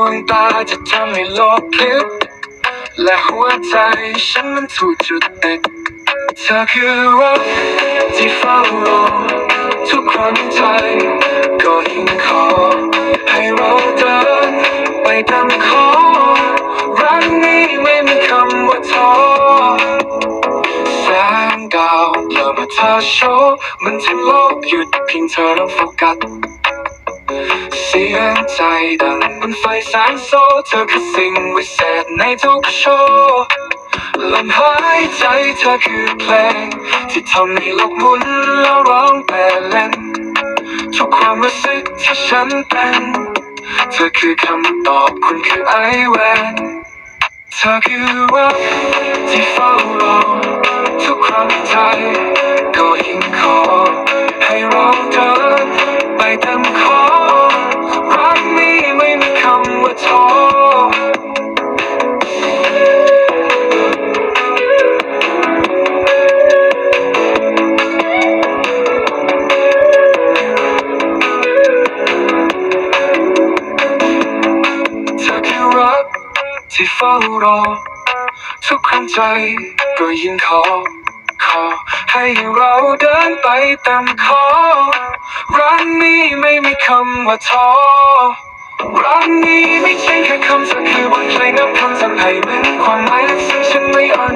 วงตาจะทำให้โลกพลิกและหัวใจฉันมันถูกจุดติดเธอคือรักที่เฝ้ารอทุกครั้งใจก็หินคอให้เราเดินไปตามขอ รักนี้ไม่มีคำว่าท้อแสงดาวเริ่มมาเธอโชว์มันทำโลกหยุดเพียงเธอเริ่มโฟกัส เสียงใจดังบนไฟแสงโซเธอคือสิ่งวิเศษในทุกโชว์ลมหายใจเธอคือเพลง ที่ทำให้โลกหมุนแล้วร้องแต่เล่นทุกความรู้สึกที่ฉันเป็น เธอคือคำตอบคุณคือไอแวนเธอคือรักที่เฝ้ารอทุกครั้งใจก็ยิ่งขอ ที่เฝ้ารอ ทุกครั้งใจก็ยิ่งขอ ขอ ให้เราเดินไปตามขอรักนี้ไม่มีคำว่าท้อรักนี้ไม่ใช่แค่คำสักคือบทเพลงนับคำสั่งให้เป็นความหมายและซึ่งฉันไม่อ่อน